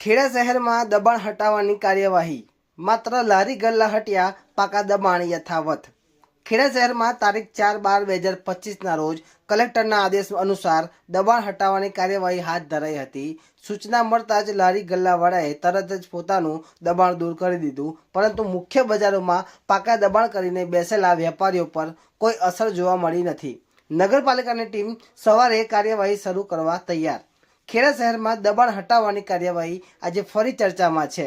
ખેડા શહેરમાં દબાણ હટાવવાની કાર્યવાહી. માત્ર લારી ગલ્લા હટ્યા, પાકા દબાણ યથાવત. ખેડા શહેરમાં તારીખ ચાર બાર બે હજાર પચીસના રોજ કલેક્ટરના આદેશ અનુસાર દબાણ હટાવવાની કાર્યવાહી હાથ ધરાઈ હતી. સૂચના મળતા જ લારી ગલ્લાવાળાએ તરત જ પોતાનું દબાણ દૂર કરી દીધું. પરંતુ મુખ્ય બજારોમાં પાકા દબાણ કરીને બેસેલા વેપારીઓ પર કોઈ અસર જોવા મળી નથી. નગરપાલિકાની ટીમ સવારે કાર્યવાહી શરૂ કરવા તૈયાર. ખેડા શહેરમાં દબાણ હટાવવાની કાર્યવાહી આજે ફરી ચર્ચામાં છે.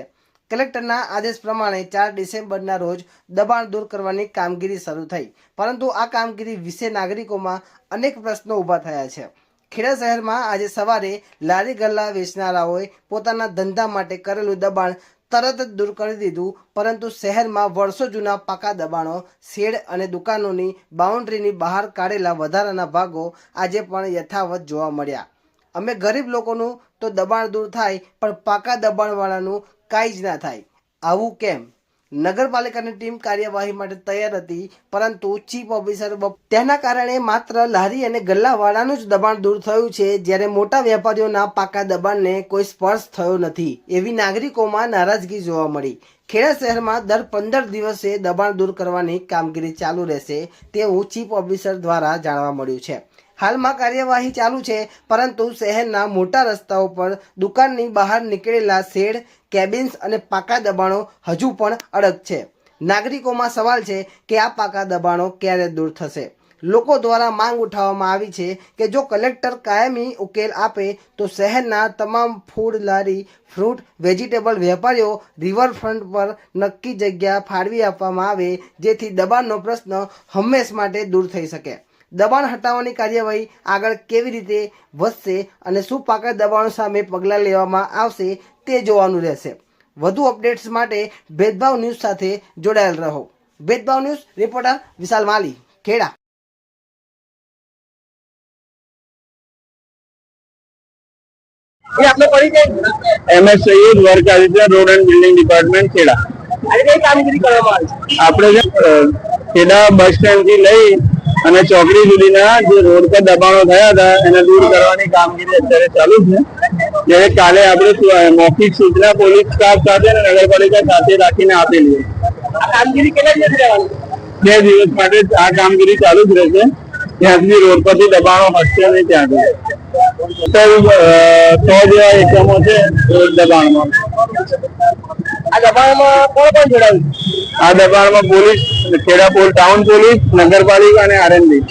કલેક્ટરના આદેશ પ્રમાણે ચાર ડિસેમ્બરના રોજ દબાણ દૂર કરવાની કામગીરી શરૂ થઈ. પરંતુ આ કામગીરી વિશે નાગરિકોમાં અનેક પ્રશ્નો ઊભા થયા છે. ખેડા શહેરમાં આજે સવારે લારી ગલ્લા વેચનારાઓએ પોતાના ધંધા માટે કરેલું દબાણ તરત જ દૂર કરી દીધું, પરંતુ શહેરમાં વર્ષો જૂના પાકા દબાણો, શેડ અને દુકાનોની બાઉન્ડ્રીની બહાર કાઢેલા વધારાના ભાગો આજે પણ યથાવત જોવા મળ્યા. અમે ગરીબ લોકોનું તો દબાણ દૂર થાય, પણ પાકા દબાણવાળાનું કાંઈ જ ના થાય. આવું કેમ? નગરપાલિકાની ટીમ કાર્યવાહી માટે તૈયાર હતી, પરંતુ ચીફ ઓફિસર તેના કારણે માત્ર લારી અને ગલ્લાવાળાનું જ દબાણ દૂર થયું છે, જ્યારે મોટા વેપારીઓના પાકા દબાણને કોઈ સ્પર્શ થયો નથી. એવી નાગરિકોમાં નારાજગી જોવા મળી. ખેડા શહેરમાં દર પંદર દિવસે દબાણ દૂર કરવાની કામગીરી ચાલુ રહેશે, તેવું ચીફ ઓફિસર દ્વારા જાણવા મળ્યું છે. હાલમાં કાર્યવાહી ચાલુ છે, પરંતુ શહેરના મોટા રસ્તાઓ પર દુકાનની બહાર નીકળેલા શેડ, કેબિન્સ અને પાકા દબાણો હજુ પણ અડગ છે. નાગરિકોમાં સવાલ છે કે આ પાકા દબાણો ક્યારે દૂર થશે? લોકો દ્વારા માંગ ઉઠાવવામાં આવી છે કે જો કલેક્ટર કાયમી ઉકેલ આપે, તો શહેરના તમામ ફૂડ લારી ફ્રૂટ, વેજીટેબલ વેપારીઓ રિવરફ્રન્ટ પર નક્કી જગ્યા ફાળવી આપવામાં આવે, જેથી દબાણનો પ્રશ્ન હંમેશ માટે દૂર થઈ શકે. દબાણ હટાવવાની કાર્યવાહી આગળ કેવી રીતે વધશે અને શું પાકા દબાણો સામે પગલાં લેવામાં આવશે તે જોવાનું રહેશે. વધુ અપડેટ્સ માટે ભેદભાવ ન્યૂઝ સાથે જોડાયેલ રહો. ભેદભાવ ન્યૂઝ રિપોર્ટર વિશાલ માલી ખેડા. એ આપનો પરિચય M S Sayyed work Aditya road and building department Kheda. આજે કઈ કામગીરી કરવામાં આવી? છે આપણે ખેડા બસ સ્ટેન્ડથી લઈ અને ચોકડી સુધીના જે રોડ પર દબાણો થયા હતા એને દૂર કરવાની કામગીરી અત્યારે ચાલુ છે. જ્યારે કાલે આપણે મૌખિક સૂચના પોલીસ સ્ટાફ સાથે અને નગરપાલિકા સાથે રાખીને આપેલી બે દિવસ માટે આ કામગીરી ચાલુ જ રહેશે. ત્યાં સુધી રોડ પરથી દબાણો હટશે નહીં ત્યાં સો જેવા એકમો છે રોડ દબાણમાં. આ દબાણમાં કોણ કોણ જોડાયું આ દબાણમાં પોલીસ ખેડા પોલ ટાઉન પોલીસ નગરપાલિકા અને આરએનબી.